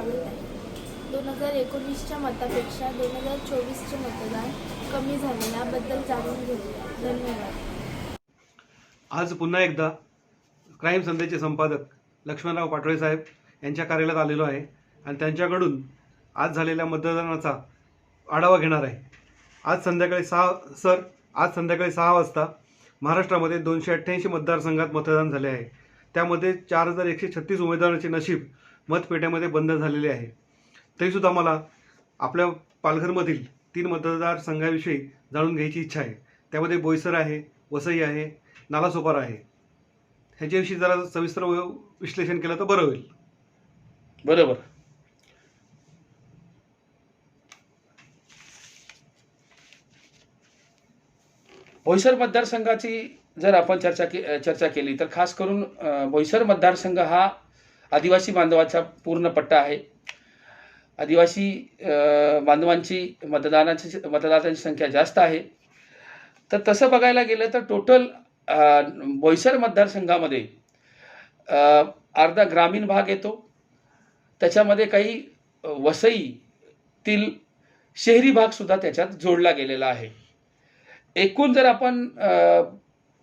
वाढत आहे. दोन हजार एकोणीसच्या मतापेक्षा दोन हजार चोवीसचे मतदान कमी झाले याबद्दल जाणून घेऊया. धन्यवाद. आज पुन्हा एकदा क्राईम संध्याचे संपादक लक्ष्मणराव पाटोळे साहेब यांच्या कार्यालयात आलेलो आहे आणि त्यांच्याकडून आज झालेल्या मतदानाचा आढावा घेणार आहे. आज संध्याकाळी सहा सर आज संध्याकाळी सहा वाजता महाराष्ट्रामध्ये दोनशे अठ्ठ्याऐंशी मतदारसंघात मतदान झाले आहे. त्यामध्ये चार हजार एकशे छत्तीस उमेदवारांचे नशीब मतपेट्यामध्ये बंद झालेले आहे. तरीसुद्धा मला आपल्या पालघरमधील तीन मतदारसंघाविषयी जाणून घ्यायची इच्छा आहे. त्यामध्ये बोईसर आहे वसई आहे नालासोपार आहे. ह्याच्याविषयी जरा सविस्तर विश्लेषण केलं तर बरं होईल. बरोबर. बोईसर मतदारसंघाची जर आपण चर्चा के चर्चा केली तर खास करून बोईसर मतदारसंघ हा आदिवासी बांधवाचा पूर्ण पट्टा आहे. आदिवासी बांधवांची मतदानाची मतदारांची संख्या जास्त आहे. तर तसं बघायला गेलं तर टोटल बोईसर मतदारसंघामध्ये अर्धा ग्रामीण भाग येतो. त्याच्यामध्ये काही वसईतील शहरी भागसुद्धा त्याच्यात जोडला गेलेला आहे. एकूण जर आपण भोईसर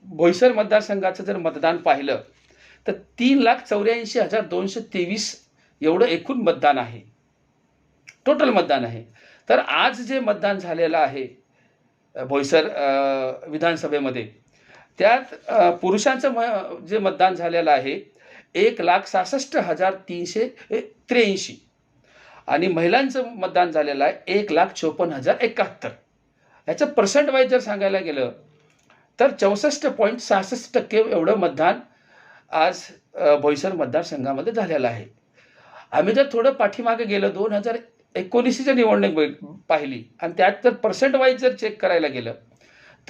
बोईसर मतदारसंघाचं जर मतदान पाहिलं तर तीन लाख चौऱ्याऐंशी हजार दोनशे तेवीस एवढं एकूण मतदान आहे. टोटल मतदान आहे. तर आज जे मतदान झालेलं आहे भोईसर बोईसर विधानसभेमध्ये त्यात पुरुषांचं म जे मतदान झालेलं आहे एक लाख सहासष्ट हजार तीनशे त्र्याऐंशी. आणि महिलांचं मतदान झालेलं आहे एक लाख चोपन्न हजार एकाहत्तर. ह्याचं पर्सेंट वाईज जर सांगायला गेलं तर चौसष्ट पॉईंट सहासष्ट टक्के एवढं मतदान आज बोईसर मतदारसंघामध्ये झालेला आहे. आम्ही जर थोडं पाठीमागे गेलं दोन हजार एकोणीसच्या निवडणूक बघ- पाहिली आणि त्यात जर पर्सेंट वाईज जर चेक करायला गेलं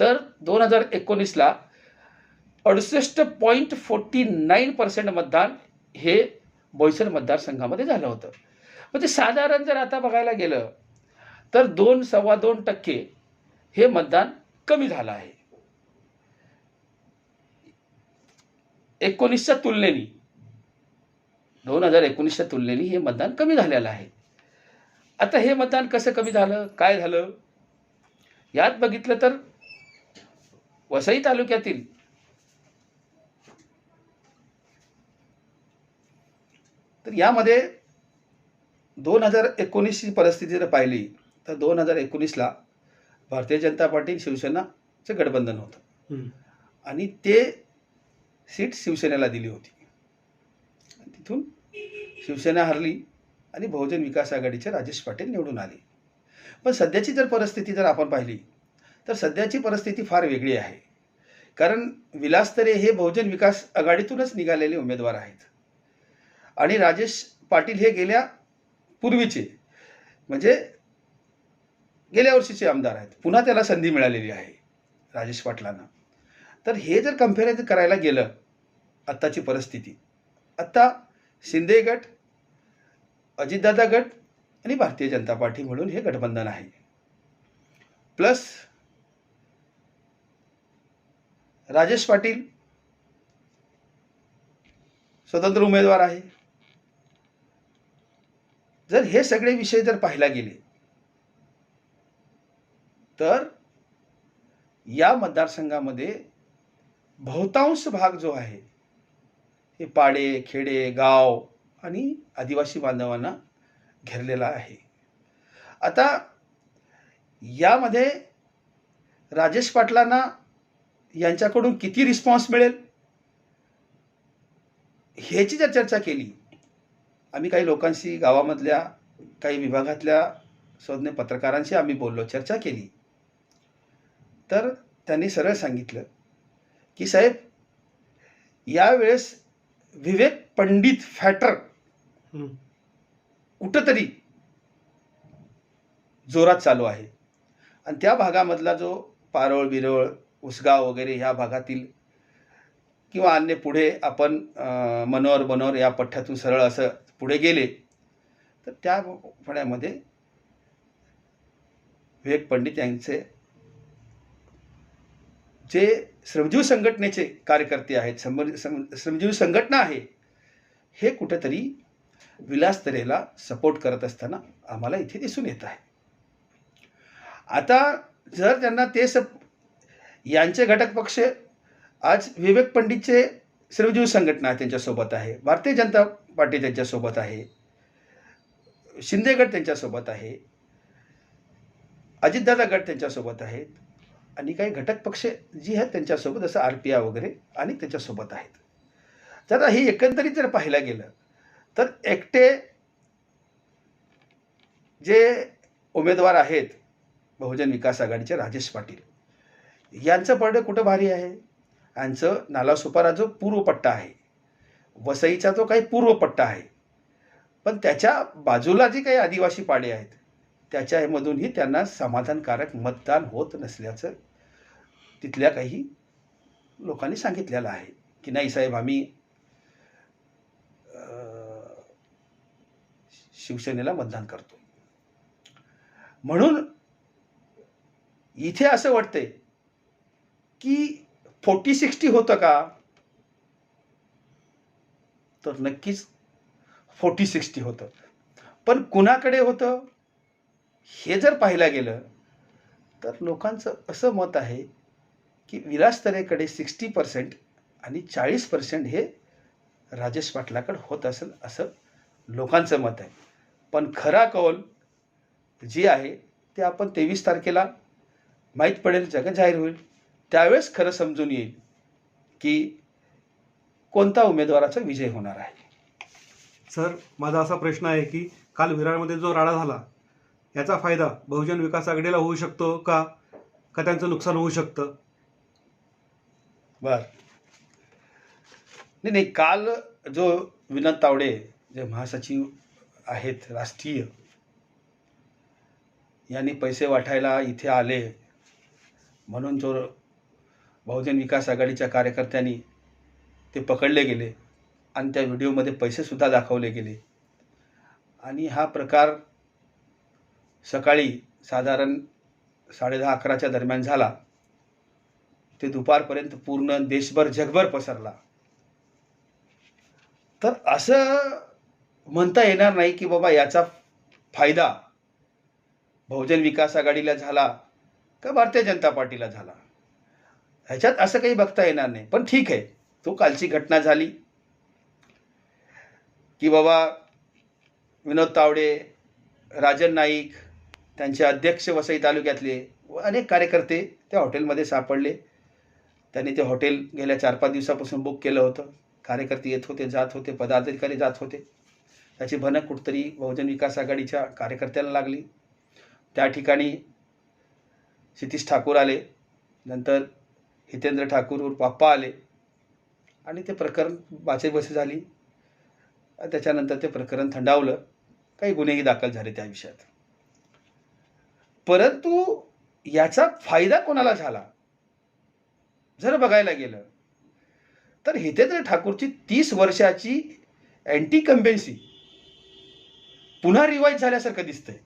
तर दोन हजार एकोणीसला अडुसष्ट पॉईंट फोर्टी नाईन पर्सेंट मतदान हे बोईसर मतदारसंघामध्ये झालं होतं. म्हणजे साधारण जर आता बघायला गेलं तर दोन सव्वा दोन टक्के हे मतदान कमी झालं आहे. एकोणीसच्या तुलनेने. दोन हजार एकोणीसच्या तुलनेने हे मतदान कमी झालेलं आहे. आता हे मतदान कसं कमी झालं? काय झालं? यात बघितलं तर वसई तालुक्यातील तर यामध्ये दोन हजार एकोणीसची परिस्थिती जर पाहिली तर दोन हजार एकोणीसला भारतीय जनता पार्टी शिवसेनाचं गठबंधन होतं. आणि ते सीट शिवसेनेला दिली होती. तिथून शिवसेना हरली आणि बहुजन विकास आघाडीचे राजेश पाटील निवडून आले. पण सध्याची जर परिस्थिती जर आपण पाहिली तर सध्याची परिस्थिती फार वेगळी आहे. कारण विलास तरे हे बहुजन विकास आघाडीतूनच निघालेले उमेदवार आहेत. आणि राजेश पाटील हे गेल्या पूर्वीचे म्हणजे गेल्या वर्षीचे आमदार आहेत. पुन्हा त्याला संधी मिळालेली आहे राजेश पाटलांना. तर हे जर कंपॅरिझन करायला गेलं आत्ताची परिस्थिती. आत्ता शिंदे गट अजितदादा गट आणि भारतीय जनता पार्टी म्हणून हे गठबंधन आहे. प्लस राजेश पाटील स्वतंत्र उमेदवार आहे. जर हे सगळे विषय जर पाहायला गेले तर या मतदारसंघामध्ये बहुतांश भाग जो आहे हे पाडे खेडे गाव आणि आदिवासी बांधवांना घेरलेला आहे. आता यामध्ये राजेश पाटलांना यांच्याकडून किती रिस्पॉन्स मिळेल? ह्याची जर चर्चा केली आम्ही काही लोकांशी गावामधल्या काही विभागातल्या संज्ञ पत्रकारांशी आम्ही बोललो चर्चा केली तर त्यांनी सरळ सांगितलं की साहेब यावेळेस विवेक पंडित फॅटर. कुठंतरी जोरात चालू आहे आणि त्या भागामधला जो पारोळ बिरोळ उसगाव वगैरे ह्या भागातील किंवा अन्य पुढे आपण मनोहर बनोहर या पठ्ठ्यातून सरळ असं पुढे गेले तर त्या फळ्यामध्ये विवेक पंडित यांचे जे श्रमजीव संघटनेचे कार्यकर्ते आहेत सम सम- श्रमजीव संघटना आहे हे कुठेतरी विलास तरेला सपोर्ट करत असताना आम्हाला इथे दिसून येत आहे. आता जर त्यांना ते सप यांचे घटक पक्ष आज विवेक पंडितचे श्रमजीव संघटना त्यांच्यासोबत आहे भारतीय जनता पार्टी त्यांच्यासोबत आहे शिंदेगड त्यांच्यासोबत आहे अजितदादा गट त्यांच्यासोबत आहेत आणि काही घटक पक्ष जी आहेत त्यांच्यासोबत जसं आर पी आय वगैरे आणि त्याच्यासोबत आहेत. तर हे एकंदरीत जर पाहायला गेलं तर एकटे जे उमेदवार आहेत बहुजन विकास आघाडीचे राजेश पाटील यांचं पडणं कुठं भारी आहे? यांचं नालासोपारा जो पूर्वपट्टा आहे वसईचा तो काही पूर्वपट्टा आहे. पण त्याच्या बाजूला जे काही आदिवासी पाडे आहेत त्याच्यामधूनही त्यांना समाधानकारक मतदान होत नसल्याचं तिथल्या काही लोकांनी सांगितलेलं आहे की नाही साहेब आम्ही शिवसेनेला मतदान करतो म्हणून इथे असं वाटतंय की फोर्टी सिक्स्टी होतं का? तर नक्कीच फोर्टी सिक्स्टी होतं. पण कुणाकडे होतं? हे जर पाहायला गेलं तर लोकांचं असं मत आहे की विलासतरेकडे सिक्स्टी पर्सेंट आणि चाळीस पर्सेंट हे राजेश पाटलाकडे होत असेल असं लोकांचं मत आहे. पण खरा कौल जी आहे ते आपण तेवीस तारखेला माहीत पडेल जग जाहीर होईल. त्यावेळेस खरं समजून येईल की कोणता उमेदवाराचा विजय होणार आहे. सर माझा असा प्रश्न आहे की काल विरारमध्ये जो राडा झाला याचा फायदा बहुजन विकास आघाडीला होऊ शकतो का? का त्यांचं नुकसान होऊ शकतं? बर. नाही नाही काल जो विनोद तावडे जे महासचिव आहेत राष्ट्रीय यांनी पैसे वाटायला इथे आले. म्हणून जो बहुजन विकास आघाडीच्या कार्यकर्त्यांनी ते पकडले गेले आणि त्या व्हिडिओमध्ये पैसेसुद्धा दाखवले गेले. आणि हा प्रकार सकाळी साधारण साडेदहा अकराच्या दरम्यान झाला. ते दुपारपर्यंत पूर्ण देशभर जगभर पसरला. तर असं म्हणता येणार नाही की बाबा याचा फायदा बहुजन विकास आघाडीला झाला का भारतीय जनता पार्टीला झाला? ह्याच्यात असं काही बघता येणार नाही. पण ठीक आहे तो कालची घटना झाली की बाबा विनोद तावडे राजन नाईक त्यांचे अध्यक्ष वसई तालुक्यातले व अनेक कार्यकर्ते त्या हॉटेलमध्ये सापडले. त्यांनी ते हॉटेल गेल्या चार पाच दिवसापासून बुक केलं होतं. कार्यकर्ते येत होते जात होते पदाधिकारी जात होते. त्याची भनक कुठतरी बहुजन विकास आघाडीच्या कार्यकर्त्याला लागली. त्या ठिकाणी क्षितीश ठाकूर आले. नंतर हितेंद्र ठाकूर पाप्पा बाप्पा आले. आणि ते प्रकरण बाचेबसे झाली. त्याच्यानंतर ते प्रकरण थंडावलं. काही गुन्हेही दाखल झाले त्या विषयात. परंतु याचा फायदा कोणाला झाला? जर बघायला गेलं तर हितेंद्र ठाकूरची तीस वर्षाची अँटी कम्बेन्सी पुन्हा रिवाईज झाल्यासारखं दिसतंय.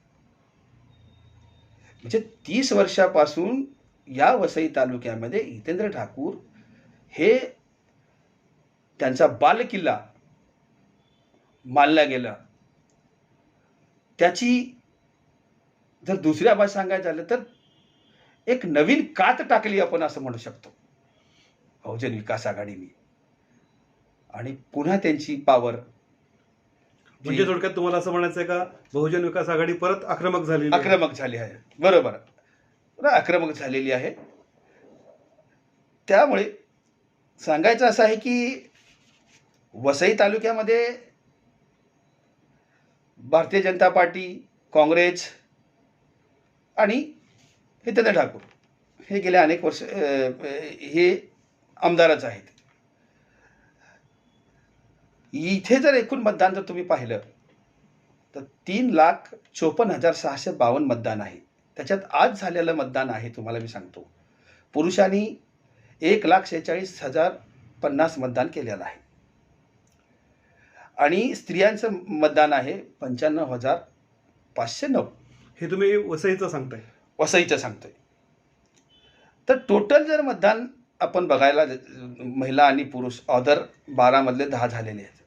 म्हणजे तीस वर्षापासून या वसई तालुक्यामध्ये हितेंद्र ठाकूर हे त्यांचा बालकिल्ला मानला गेला. त्याची जर दुसऱ्या भाषेत सांगायचं झालं तर एक नवीन कात टाकली आपण असं म्हणू शकतो. बहुजन विकास आघाडीने. आणि पुन्हा त्यांची पावर म्हणजे थोडक्यात तुम्हाला असं म्हणायचं आहे का बहुजन विकास आघाडी परत आक्रमक झाली आक्रमक झाली आहे. बरोबर. आक्रमक झालेली आहे. त्यामुळे सांगायचं असं आहे की वसई तालुक्यामध्ये भारतीय जनता पार्टी काँग्रेस आणि हितेंद्र ठाकूर हे गेल्या अनेक वर्ष हे आमदारच आहेत. इथे जर एकूण मतदान जर तुम्ही पाहिलं तर तीन लाख चोपन्न हजार सहाशे बावन्न मतदान आहे. त्याच्यात आज झालेलं मतदान आहे तुम्हाला मी सांगतो. पुरुषांनी एक लाख शेहेचाळीस हजार पन्नास मतदान केलेलं आहे. आणि स्त्रियांचं मतदान आहे पंच्याण्णव हजार पाचशे नऊ. हे तुम्ही वसईचं सांगताय. वसईचं सांगतोय. तर टोटल जर मतदान आपण बघायला महिला आणि पुरुष ऑदर बारामधले दहा झालेले आहेत.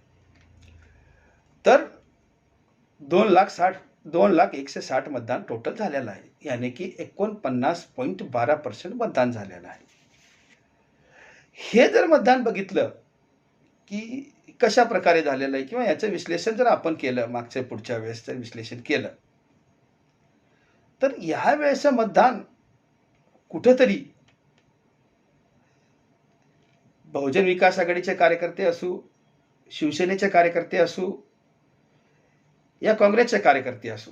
तर दोन लाख साठ दोन लाख एकशे साठ मतदान टोटल झालेलं आहे. याने की एकोणपन्नास पॉईंट बारा पर्सेंट मतदान झालेलं आहे. हे जर मतदान बघितलं की कशा प्रकारे झालेलं आहे किंवा याचं विश्लेषण जर आपण केलं मागच्या पुढच्या वेळेस जर विश्लेषण केलं तर ह्या वेळेचं मतदान कुठंतरी बहुजन विकास आघाडीचे कार्यकर्ते असू शिवसेनेचे कार्यकर्ते असू या काँग्रेसचे कार्यकर्ते असू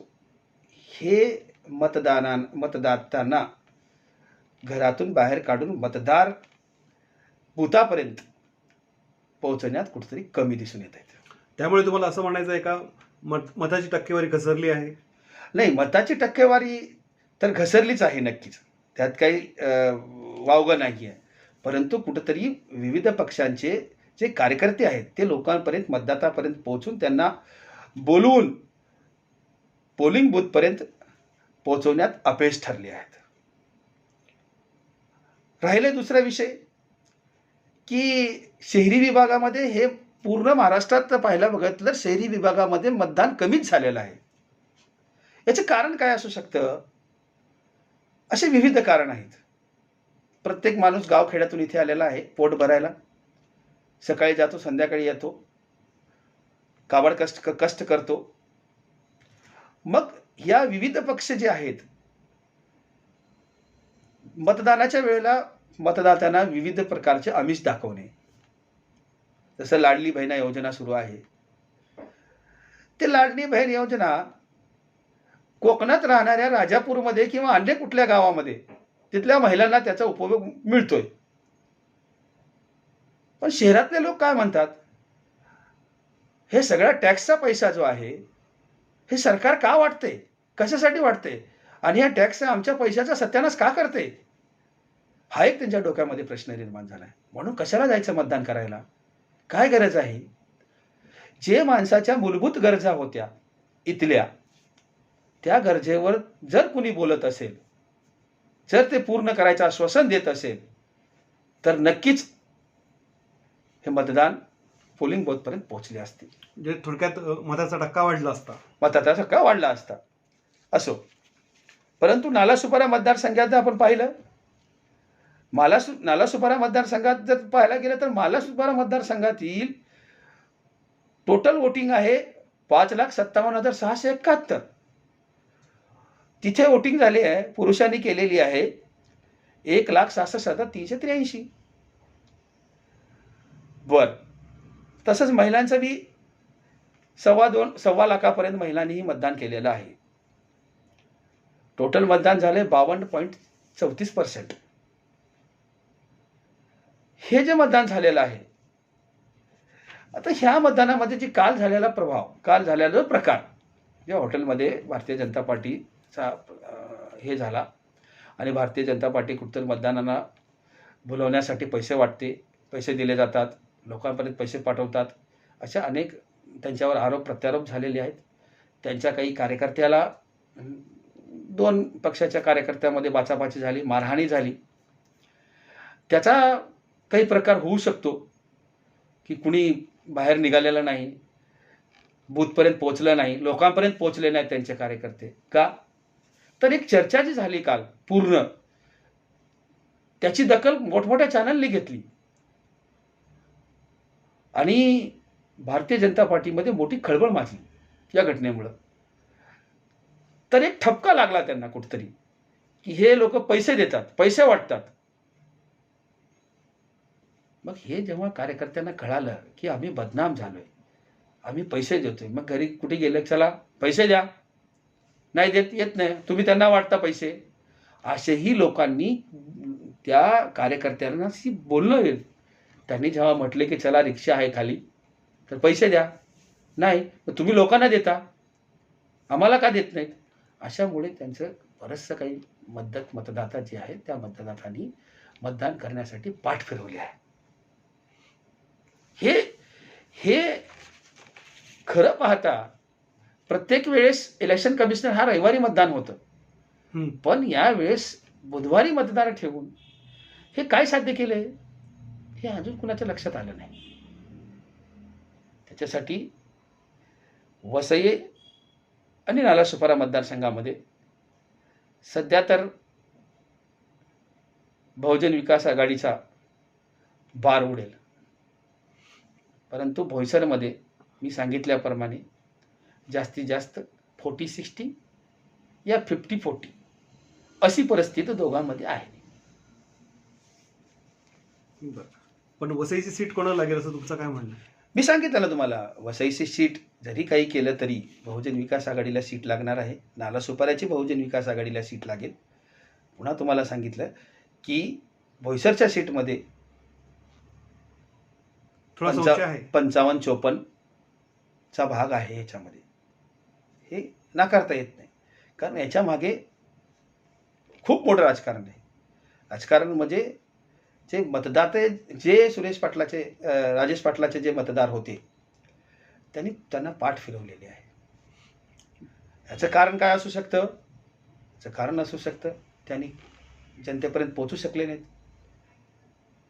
हे मतदाना मतदातांना घरातून बाहेर काढून मतदार बुथापर्यंत पोहोचण्यात कुठेतरी कमी दिसून येत आहेत. त्यामुळे तुम्हाला असं म्हणायचं आहे का मत मताची टक्केवारी घसरली आहे? नाही मताची टक्केवारी तर घसरलीच आहे नक्कीच. त्यात काही वावगं नाही आहे परंतु कुठंतरी विविध पक्षांचे जे कार्यकर्ते आहेत ते लोकांपर्यंत मतदातापर्यंत पोहोचून त्यांना बोलवून पोलिंग बूथपर्यंत पोहोचवण्यात अपयश ठरले आहेत. राहिले दुसरा विषय की शहरी विभागामध्ये हे पूर्ण महाराष्ट्रात पाहायला बघितलं तर शहरी विभागामध्ये मतदान कमीच झालेलं आहे. याचं कारण काय असू शकतं? असे विविध कारण आहेत. प्रत्येक माणूस गावखेड्यातून इथे आलेला आहे पोट भरायला. सकाळी जातो संध्याकाळी येतो. काबड कष्ट कष्ट करतो. मग या विविध पक्ष जे आहेत मतदानाच्या वेळेला मतदात्यांना विविध प्रकारचे आमिष दाखवणे. जसं लाडली बहिणा योजना सुरू आहे. ते लाडली बहीण योजना कोकणात राहणाऱ्या राजापूरमध्ये किंवा अन्य कुठल्या गावामध्ये तिथल्या महिलांना त्याचा उपयोग मिळतोय. पण शहरातले लोक काय म्हणतात? हे सगळा टॅक्सचा पैसा जो आहे हे सरकार का वाटते कशासाठी वाटते आणि या टॅक्स आमच्या पैशाचा सत्यानाश का करते? हा एक त्यांच्या डोक्यामध्ये प्रश्न निर्माण झाला आहे म्हणून कशाला जायचं मतदान करायला? काय गरज आहे? जे माणसाच्या मूलभूत गरजा होत्या इथल्या त्या गरजेवर जर कुणी बोलत असेल जर ते पूर्ण करायचं आश्वासन देत असेल तर नक्कीच हे मतदान पोलिंग बूथपर्यंत पोहोचले असतील म्हणजे थोडक्यात मताचा टक्का वाढला असता. मताचा का वाढला असता. असो. परंतु नालासुपारा मतदारसंघात जर आपण पाहिलं मालासु नालासुपारा मतदारसंघात जर पाहायला गेलं तर मालासुपारा मतदारसंघातील टोटल वोटिंग आहे पाच लाख सत्तावन्न हजार सहाशे एकाहत्तर. तिथे वोटिंग झाली आहे. पुरुषांनी केलेली आहे. एक लाख सहासष्ट हजार तीनशे त्र्याऐंशी. बर. तसंच महिलांचं बी सव्वा दोन सव्वा लाखापर्यंत महिलांनीही मतदान केलेलं आहे. टोटल मतदान झाले बावन्न पॉईंट चौतीस पर्सेंट हे जे मतदान झालेलं आहे आता ह्या मतदानामध्ये जे काल झालेला प्रभाव काल झालेला जो प्रकार या हॉटेलमध्ये भारतीय जनता पार्टी चा हे झाला. आणि भारतीय जनता पार्टी कुठतर मतदानांना बोलवण्यासाठी पैसे वाटते. पैसे दिले जातात. लोकांपर्यंत पैसे पाठवतात. अशा अनेक त्यांच्यावर आरोप प्रत्यारोप झालेले आहेत. त्यांच्या काही कार्यकर्त्याला दोन पक्षाच्या कार्यकर्त्यामध्ये बाचाबाची झाली मारहाणी झाली. त्याचा काही प्रकार होऊ शकतो की कुणी बाहेर निघालेलं नाही बूथपर्यंत पोचलं नाही लोकांपर्यंत पोचले नाहीत त्यांचे कार्यकर्ते. का? तर एक चर्चा जी झाली काल पूर्ण त्याची दखल मोठमोठ्या चॅनलनी घेतली. आणि भारतीय जनता पार्टीमध्ये मोठी खळबळ माजली या घटनेमुळं. तर एक ठपका लागला त्यांना कुठतरी की हे लोक पैसे देतात पैसे वाटतात. मग हे जेव्हा कार्यकर्त्यांना कळालं की आम्ही बदनाम झालोय आम्ही पैसे देतोय मग घरी कुठे गेले चला पैसे द्या. नाही देत येत नाही. तुम्ही त्यांना वाटता पैसे. असेही लोकांनी त्या कार्यकर्त्यांना बोललं त्यांनी जेव्हा म्हटले की चला रिक्षा आहे खाली तर पैसे द्या. नाही तुम्ही लोकांना देता. आम्हाला का देत नाहीत? अशामुळे त्यांचं बरंचसं काही मतदात मतदाता जे आहेत त्या मतदातांनी मतदान करण्यासाठी पाठ फिरवली आहे. हे हे खरं पाहता प्रत्येक वेळेस इलेक्शन कमिशनर हा रविवारी मतदान होतं. पण यावेळेस बुधवारी मतदान ठेवून हे काय साध्य केलंय? हे अजून कुणाच्या लक्षात आलं नाही. त्याच्यासाठी वसई आणि नालासोपारा मतदारसंघामध्ये सध्या तर बहुजन विकास आघाडीचा बार उडेल. परंतु भोईसरमध्ये मी सांगितल्याप्रमाणे जास्तीत जास्त फोर्टी सिक्स्टी या फिफ्टी फोर्टी अशी परिस्थिती दोघांमध्ये आहे. पण वसईची सीट कोणाला लागेल असं तुमचं काय म्हणणं? मी सांगितलं ना तुम्हाला वसईची सीट जरी काही केलं तरी बहुजन विकास आघाडीला सीट लागणार आहे. नालासोपाऱ्याची बहुजन विकास आघाडीला सीट लागेल. पुन्हा तुम्हाला सांगितलं की भोईसरच्या सीटमध्ये पंचावन्न चोपन्नचा भाग आहे याच्यामध्ये. हे नाकारता येत नाही. कारण याच्या मागे खूप मोठं राजकारण आहे. राजकारण म्हणजे जे मतदाते जे सुरेश पाटलाचे राजेश पाटलाचे जे मतदार होते त्यांनी त्यांना पाठ फिरवलेली आहे. याचं कारण काय असू शकतं? याचं कारण असू शकतं त्यांनी जनतेपर्यंत पोचू शकले नाहीत.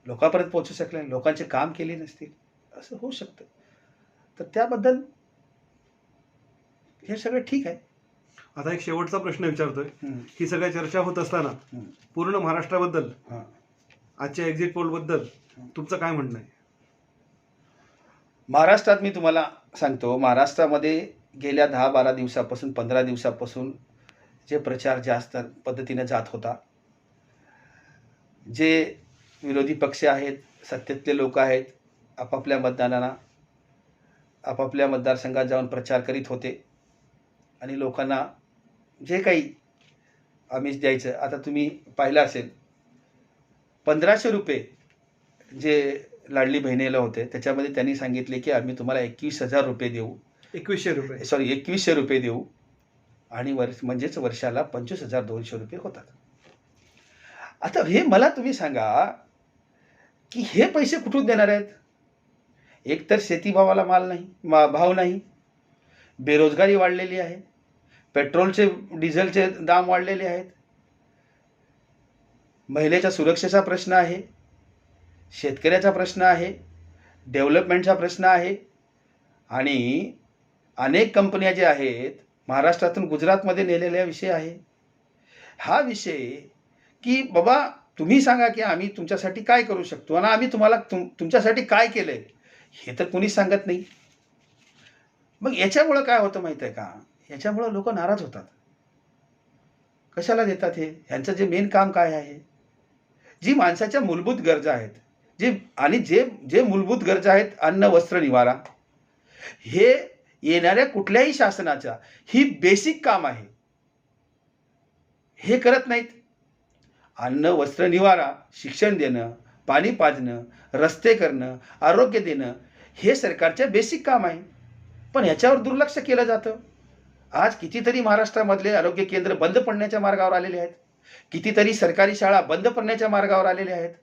लोकांपर्यंत पोचू शकले नाही. लोकांचे काम केले नसतील. असं होऊ शकतं. तर त्याबद्दल हे सगळं ठीक आहे. आता एक शेवटचा प्रश्न विचारतोय. ही सगळ्या चर्चा होत असताना पूर्ण महाराष्ट्राबद्दल हां. आजच्या एक्झिट पोलबद्दल तुमचं काय म्हणणं आहे? महाराष्ट्रात मी तुम्हाला सांगतो महाराष्ट्रामध्ये गेल्या दहा बारा दिवसापासून पंधरा दिवसापासून जे प्रचार जास्त पद्धतीने जात होता जे विरोधी पक्ष आहेत सत्तेतले लोक आहेत आपापल्या मतदानाला आपापल्या मतदारसंघात जाऊन प्रचार करीत होते आणि लोकांना जे काही आमिष द्यायचं आता तुम्ही पाहिलं असेल. पंधराशे रुपये जे लाडली बहिणीला होते त्याच्यामध्ये त्यांनी सांगितले की आम्ही तुम्हाला एकवीस हजार रुपये देऊ. एकवीसशे रुपये. सॉरी एकवीसशे रुपये देऊ. आणि वर्ष म्हणजेच वर्षाला पंचवीस हजार दोनशे रुपये होतात. आता हे मला तुम्ही सांगा की हे पैसे कुठून देणार आहेत? एक तर शेतीभावाला माल नाही मा भाव नाही. बेरोजगारी वाढलेली आहे. पेट्रोलचे डिझेलचे दाम वाढलेले आहेत. महिलेच्या सुरक्षेचा प्रश्न आहे. शेतकऱ्याचा प्रश्न आहे. डेव्हलपमेंटचा प्रश्न आहे. आणि अनेक कंपन्या ज्या आहेत महाराष्ट्रातून गुजरातमध्ये नेलेला विषय आहे. हा विषय की बाबा तुम्ही सांगा की आम्ही तुमच्यासाठी काय करू शकतो आणि आम्ही तुम्हाला तुम तुमच्यासाठी काय केलं आहे हे तर कोणीच सांगत नाही. मग याच्यामुळं काय होतं माहीत आहे का? ह्याच्यामुळं लोक नाराज होतात. कशाला देतात हे? ह्यांचं जे मेन काम काय आहे? जी माणसाच्या मूलभूत गरजा आहेत जे आणि जे जे मूलभूत गरजा आहेत अन्न वस्त्र निवारा हे येणाऱ्या कुठल्याही शासनाच्या ही बेसिक काम आहे. हे करत नाहीत. अन्न वस्त्र निवारा शिक्षण देणं पाणी पाजणं रस्ते करणं आरोग्य देणं हे सरकारचे बेसिक काम आहे. पण ह्याच्यावर दुर्लक्ष केलं जातं. आज कितीतरी महाराष्ट्रामधले आरोग्य केंद्र बंद पडण्याच्या मार्गावर आलेले आहेत. कितीतरी सरकारी शाळा बंद पडण्याच्या मार्गावर आलेल्या आहेत.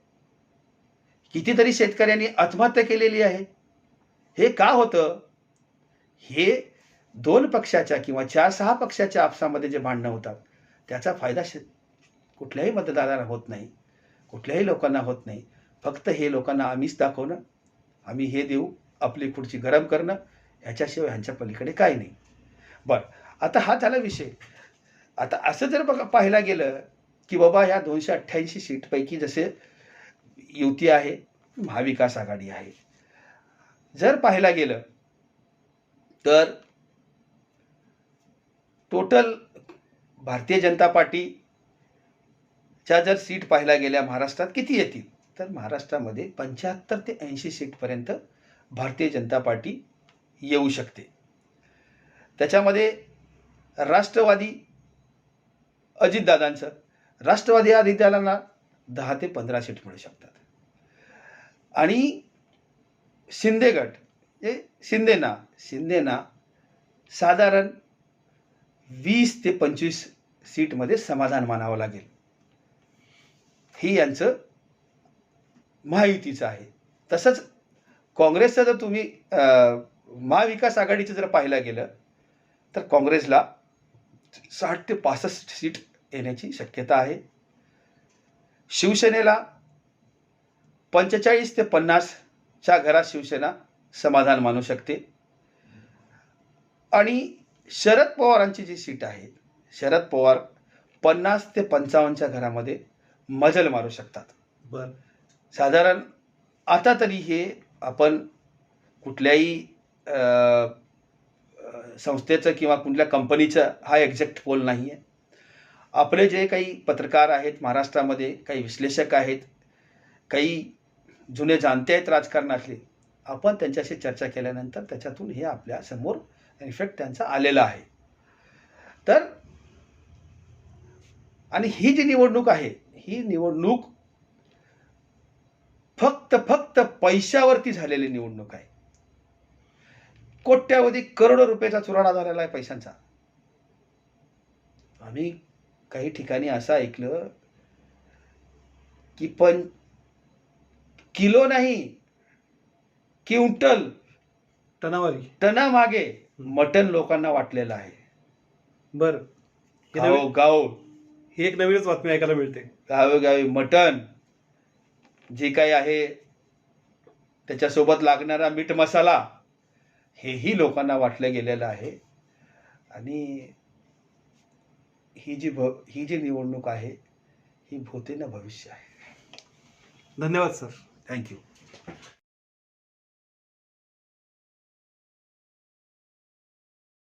कितीतरी शेतकऱ्यांनी आत्महत्या केलेली आहे. हे का होतं? हे दोन पक्षाच्या किंवा चार सहा पक्षाच्या आपसामध्ये जे भांडणं होतात त्याचा फायदा शेत कुठल्याही मतदाराला होत नाही. कुठल्याही लोकांना होत नाही. फक्त हे लोकांना आम्हीच दाखवणं आम्ही हे देऊ आपली खुर्ची गरम करणं ह्याच्याशिवाय ह्यांच्या पलीकडे काही नाही. बरं आता हा झाला विषय. आता असं जर बघा पाहायला गेलं की बाबा ह्या दोनशे अठ्ठ्याऐंशी सीटपैकी जसे युती आहे महाविकास आघाडी आहे. जर पाहायला गेलं तर टोटल भारतीय जनता पार्टीच्या जर सीट पाहायला गेल्या महाराष्ट्रात किती येतील? तर महाराष्ट्रामध्ये पंच्याहत्तर ते ऐंशी सीटपर्यंत भारतीय जनता पार्टी येऊ शकते. त्याच्यामध्ये राष्ट्रवादी अजितदादांचं राष्ट्रवादी अजितदादांना दहा ते पंधरा सीट मिळू शकतात. आणि शिंदेगट हे शिंदेना शिंदेना साधारण वीस ते पंचवीस सीटमध्ये समाधान मानावं लागेल. हे यांचं महायुतीचं आहे. तसंच काँग्रेसचं जर तुम्ही महाविकास आघाडीचं जर पाहायला गेलं तर काँग्रेसला साठ ते पासष्ट सीट येण्याची शक्यता आहे. शिवसेनेला पंचेचाळीस ते पन्नासच्या घरात शिवसेना समाधान मानू शकते. आणि शरद पवारांची जी सीट आहे शरद पवार पन्नास ते पंचावन्नच्या घरामध्ये मजल मारू शकतात. बर. साधारण आता तरी हे आपण कुठल्याही संस्थेचं किंवा कुठल्या कंपनीचं हा एक्झॅक्ट पोल नाही आहे. आपले जे काही पत्रकार आहेत महाराष्ट्रामध्ये काही विश्लेषक आहेत काही जुने जाणते आहेत राजकारणातले आपण त्यांच्याशी चर्चा केल्यानंतर त्याच्यातून हे आपल्यासमोर इफेक्ट त्यांचा आलेला आहे. तर आणि ही जी निवडणूक आहे ही निवडणूक फक्त फक्त पैशावरती झालेली निवडणूक आहे. कोट्यावधी करोडो रुपयाचा चुराडा झालेला आहे पैशांचा. आम्ही काही ठिकाणी असं ऐकलं की पण किलो नाही क्विंटल टनावारी. टनामागे मटन लोकांना वाटलेलं आहे. बर. गाव गाव ही एक नवीनच बातमी ऐकायला मिळते. गावोगावी मटण जे काही आहे त्याच्यासोबत लागणारा मीठ मसाला. हेही लोकांना वाटलं गेलेलं आहे. आणि ही जी भ ही जी निवडणूक आहे ही भूते न भविष्य आहे. धन्यवाद सर. थँक्यू